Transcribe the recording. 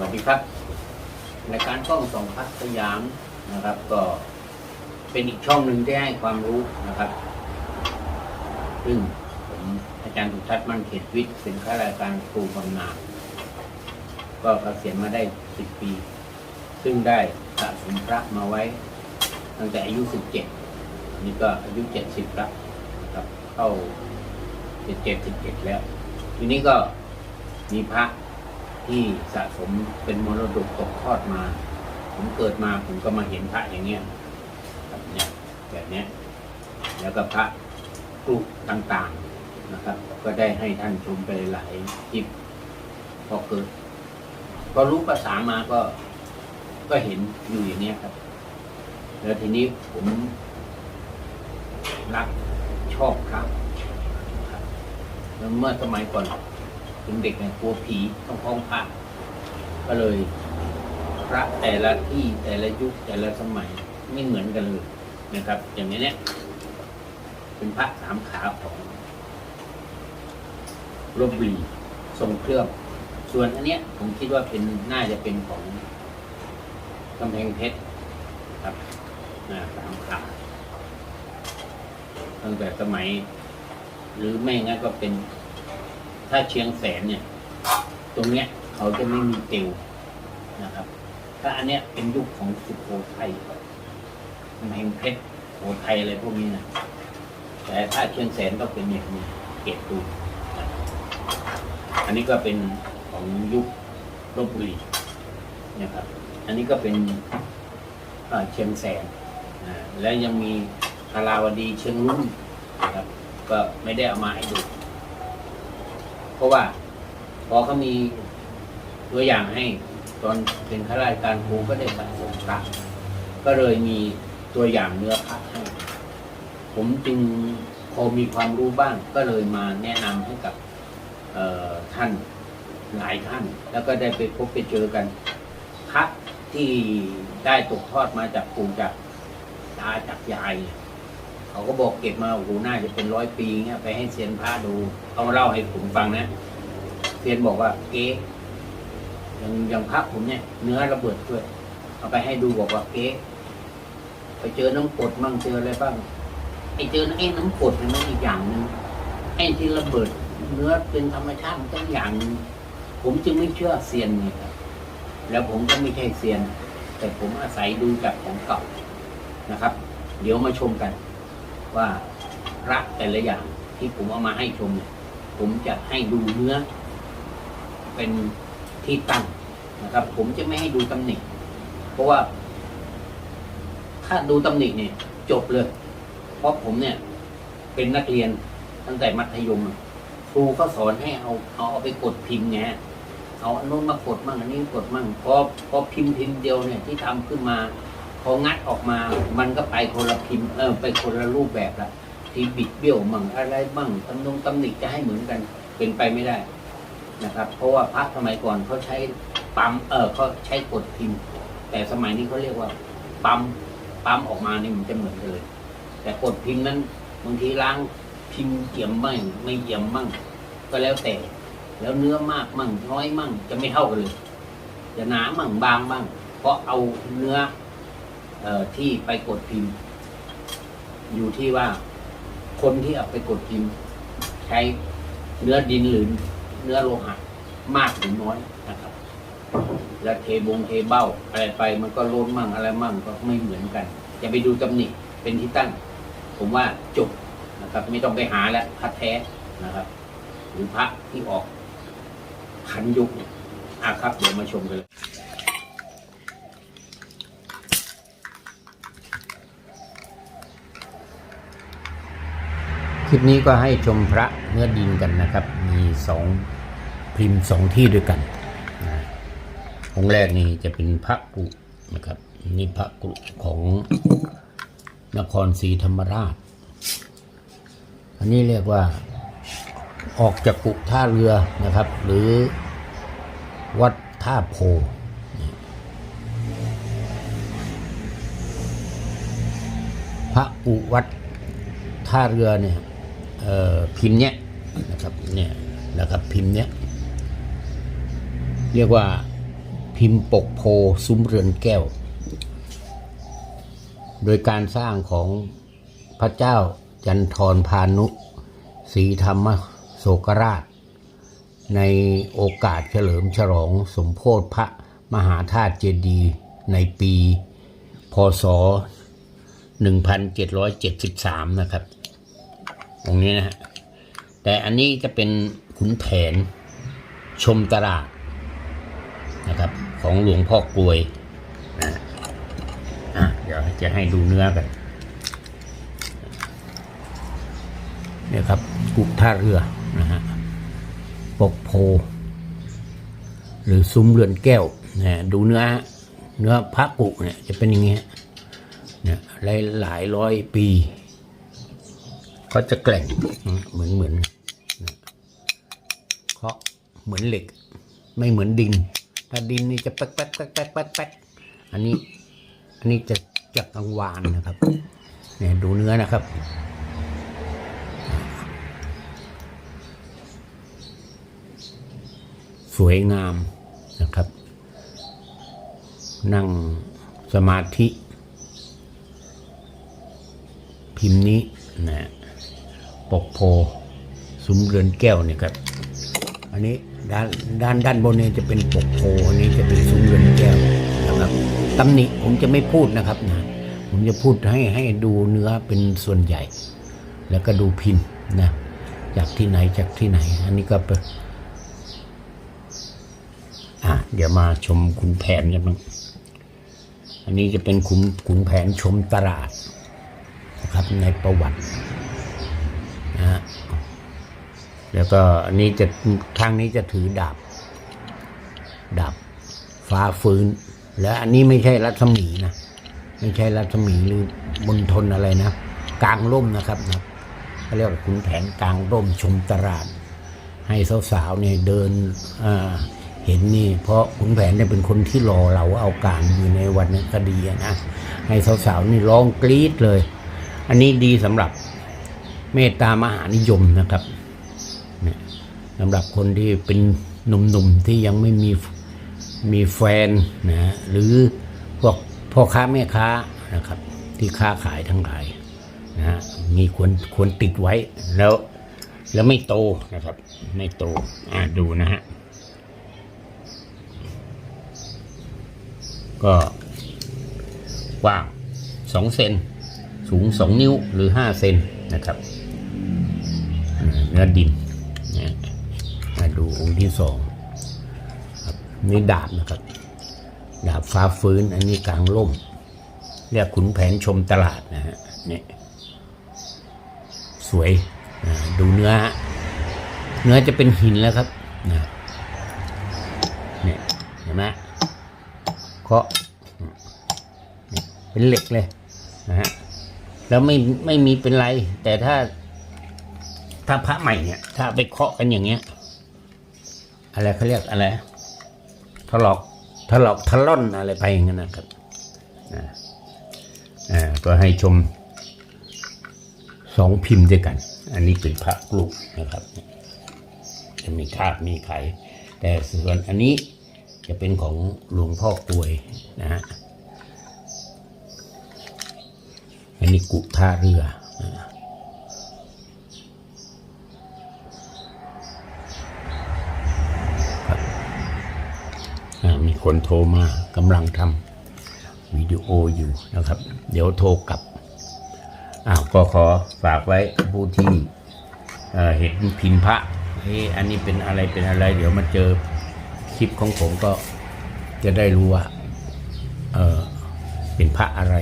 วัสดีครับรายการกล้องส่องพักสยามนะครับ ก็เป็นอีกช่องหนึ่งที่ให้ความรู้นะครับ ซึ่งผมอาจารย์สุทัศน์มั่นเขตวิทย์เป็นข้าราชการครูบำนาญก็เกษียณมาได้สิบปี ซึ่งได้สะสมพระมาไว้ ตั้งแต่อายุสิบเจ็ดนี่ก็อายุเจ็ดสิบแล้วนะครับเข้าเจ็ดเจ็ดสิบเจ็ดแล้ว ทีนี้ก็มีพระ ที่สะสมเป็นมรดกตกทอดมา ผมเกิดมาผมก็มาเห็นพระอย่างเงี้ยครับเนี่ยแบบเนี้ยแล้วก็พระกรุต่างๆนะครับ ก็ได้ให้ท่านชมไปหลายคลิปพอเกิดพอรู้ภาษามาก็ก็เห็นอยู่อย่างเนี้ยครับ แล้วทีนี้ผมรักชอบครับแล้วเมื่อสมัยก่อน เป็นเด็กเนี่ยกลัวผีต้องคล้องพระก็เลยพระแต่ละที่แต่ละยุคแต่ละสมัยไม่เหมือนกันเลยนะครับ อย่างนี้เนี่ยเป็นพระสามขาของรบบุรีทรงเครื่อง ส่วนอันเนี้ยผมคิดว่าเป็นน่าจะเป็นของกำแพงเพชรครับสามขาตั้งแต่สมัย หรือไม่งั้นก็เป็น ถ้าเชียงแสนเนี่ย ตรงเนี้ยเขาจะไม่มีเตวนะครับ ถ้าอันเนี้ยเป็นยุคของสุโขทัยกำแพงเพชรโขทัยอะไรพวกนี้นะแต่ถ้าเชียงแสนก็เป็นอย่างนี้เกตตูอันนี้ก็เป็นของยุคลบบุรีนะครับ อันนี้ก็เป็นเอ่อเชียงแสนอ่าแล้วยังมีคาราวดีเชียงรุ่งนะครับ ก็ไม่ได้เอามาให้ดู ราะว่า พอเขามีตัวอย่างให้ ตอนเป็นข้าราชการครูก็ได้สะสมพระก็เลยมีตัวอย่างเนื้อพระให้ผมจึงพอมีความรู้บ้าง ก็เลยมาแนะนำให้กับท่านหลายท่าน แล้วก็ได้ไปพบไปเจอกันพระที่ได้ตกทอดมาจากปู่จากตาจากยายเนี่ย เขาก็บอกเก็บมาโอ้โหน่าจะเป็นร้อยปีเงี้ยไปให้เซียนพระดูเขาเล่าให้ผมฟังนะเซียนบอกว่าเก๊อย่างอย่างพระผมเนี่ย เนื้อระเบิดด้วยเอาไปให้ดูบอกว่าเก๊ไปเจอน้ำกดมั่งเจออะไรบ้างไอ้เจอไอ้น้ำกดนี่มันอีกอย่างหนึ่งไอ้ที่ระเบิดเนื้อเป็นธรรมชาติมันก็อย่างหนึ่งผมจึงไม่เชื่อเซียนไงครับแล้วผมก็ไม่ใช่เซียน แต่ผมอาศัยดูจากของเก่านะครับ เดี๋ยวมาชมกัน ว่าพระแต่ละอย่างที่ผมเอามาให้ชมเนี่ยผมจะให้ดูเนื้อ เป็นที่ตั้งนะครับ ผมจะไม่ให้ดูตำหนิเพราะว่า ถ้าดูตำหนิเนี่ย จบเลย เพราะผมเนี่ย เป็นนักเรียนตั้งแต่มัธยมครูก็สอนให้เอาเอาเอาไปกดพิมพ์ไงเอาอันนู้นมากดมั่งอันนี้กดมั่งพอพอพิมพ์พิมพ์เดียวเนี่ยที่ทำขึ้นมา พองัดออกมามันก็ไปคนละพิมพ์เออไปคนละรูปแบบละที่บิดเบี้ยวมั่งอะไรมั่งตำนงตำหนิจะให้เหมือนกันเป็นไปไม่ได้นะครับ เพราะว่าพระสมัยก่อนเขาใช้ปั๊มเออเขาใช้กดพิมพ์ แต่สมัยนี้เขาเรียกว่าปั๊มปั๊มออกมานี่มันจะเหมือนกันเลย แต่กดพิมพ์นั้นบางทีล้างพิมพ์เอี่ยมมั่งไม่เอี่ยมมั่ง ก็แล้วแต่ แล้วเนื้อมากมั่งน้อยมั่งจะไม่เท่ากันเลยจะหนามั่งบางบ้างเพราะเอาเนื้อ เออที่ไปกดพิมพ์ อยู่ที่ว่า คนที่เอาไปกดพิมพ์ ใช้เนื้อดินหรือเนื้อโลหะมากหรือน้อยนะครับ แล้วเทบงเทเบ้าอะไรไป มันก็ล้นมั่งอะไรมั่งก็ไม่เหมือนกันอย่าไปดูตำหนิเป็นที่ตั้ง ผมว่าจบนะครับ ไม่ต้องไปหาแล้วพระแท้นะครับ หรือพระที่ออกขันยุคเนี่ยอะครับ เดี๋ยวมาชมกันเลย ลิปนี้ก็ให้ชมพระเนื้อดินกันนะครับ มีสองพิมพ์สองที่ด้วยกันนะองค์แรกนี่จะเป็นพระกุนะครับนี่พระกุของนครศรีธรรมราช อันนี้เรียกว่าออกจากกุท่าเรือนะครับ หรือวัดท่าโพพระกุวัดท่าเรือเนี่ย พิมพ์เนี้ยนะครับเนี่ยนะครับพิมพ์เนี้ยเรียกว่าพิมพ์ปกโพซุ้มเรือนแก้ว โดยการสร้างของพระเจ้าจันทรพานุศรีธรรมโศกราช ในโอกาสเฉลิมฉลองสมโพธิพระมหาธาตุเจดีย์ในปี พศ 1773 นะครับ ตรงนี้นะฮะแต่อันนี้จะเป็นขุนแผนชมตลาดนะครับ ของหลวงพ่อกลวยนะอะเดี๋ยวจะให้ดูเนื้อกันเนี่ยครับกุท่าเรือนะฮะปกโพ หรือซุ้มเรือนแก้วนะดูเนื้อเนื้อพระกุเนี่ยจะเป็นอย่างเงี้ยเนี่ยหลายหลายร้อยปี เขาจะแกร่งเหมือนเหมือนเคาะเหมือนเหล็ก ไม่เหมือนดิน ถ้าดินนี่จะแป๊กแป๊กแป๊กแป๊กแป๊กแป๊กอันนี้ อันนี้จะจะกังวานนะครับ เนี่ยดูเนื้อนะครับสวยงามนะครับ นั่งสมาธิ พิมพ์นี้นะ ปกโพซุ้มเรือนแก้วเนี่ยครับ อันนี้ด้านด้านด้านบนเนี่ยจะเป็นปกโพอันนี้จะเป็นซุ้มเรือนแก้วนะครับตำหนิผมจะไม่พูดนะครับนะผมจะพูดให้ให้ดูเนื้อเป็นส่วนใหญ่ แล้วก็ดูพิมพ์นะจากที่ไหนจากที่ไหน อันนี้ก็เป็นอะเดี๋ยวมาชมขุนแผนกันบ้างอันนี้จะเป็นขุนขุนแผนชมตลาดนะครับในประวัติ แล้วก็อันนี้จะข้างนี้จะถือดาบดาบฟ้าฟื้น แล้วอันนี้ไม่ใช่รัศมีนะไม่ใช่รัศมีหรือบนทนอะไรนะกลางร่มนะครับนะเขาเรียกว่าขุนแผนกลางร่มชมตลาด ให้สาวๆเนี่ยเดินอ่าเห็นนี่ เพราะขุนแผนเนี่ยเป็นคนที่รอเราเอาการอยู่ในวันนี้คดีนะให้สาวๆนี่ร้องกรี๊ดเลย อันนี้ดีสำหรับเมตตามหานิยมนะครับ สำหรับคนที่เป็นหนุ่มๆที่ยังไม่มีมีแฟนนะหรือพวกพ่อค้าแม่ค้านะครับ ที่ค้าขายทั้งหลายนะฮะมีควรควรติดไว้แล้วแล้วไม่โตนะครับ ไม่โตอ่าดูนะฮะก็กว้างสองเซนสูงสองนิ้วหรือห้าเซนนะครับเนื้อดินนะ ดูองค์ที่สองครับนี่ดาบนะครับ ดาบฟ้าฟื้น อันนี้กลางร่ม เรียกขุนแผนชมตลาดนะฮะเนี่ยสวยดูเนื้อ เนื้อจะเป็นหินแล้วครับนะเนี่ยเห็นไหมเคาะเป็นเหล็กเลยนะฮะแล้วไม่ไม่มีเป็นไร แต่ถ้าถ้าพระใหม่เนี่ย ถ้าไปเคาะกันอย่างเงี้ย อะไรเขาเรียกอะไรถลอกถลอกทะล่อนอะไรไปอย่างนั้นนะครับอ่าอ่าก็ให้ชมสองพิมพ์ด้วยกัน อันนี้เป็นพระกลุกนะครับ จะมีคาบมีไข แต่ส่วนอันนี้จะเป็นของหลวงพ่อกลวยนะฮะอันนี้กุท่าเรือครับอ่ามี คนโทรมากำลังทำวิดีโออยู่นะครับ เดี๋ยวโทรกลับอ้าวก็ขอฝากไว้ผู้ที่เเห็นพิมพ์พระเฮ้อันนี้เป็นอะไรเป็นอะไร เดี๋ยวมาเจอคลิปของผมก็จะได้รู้ว่าเออเป็นพระอะไร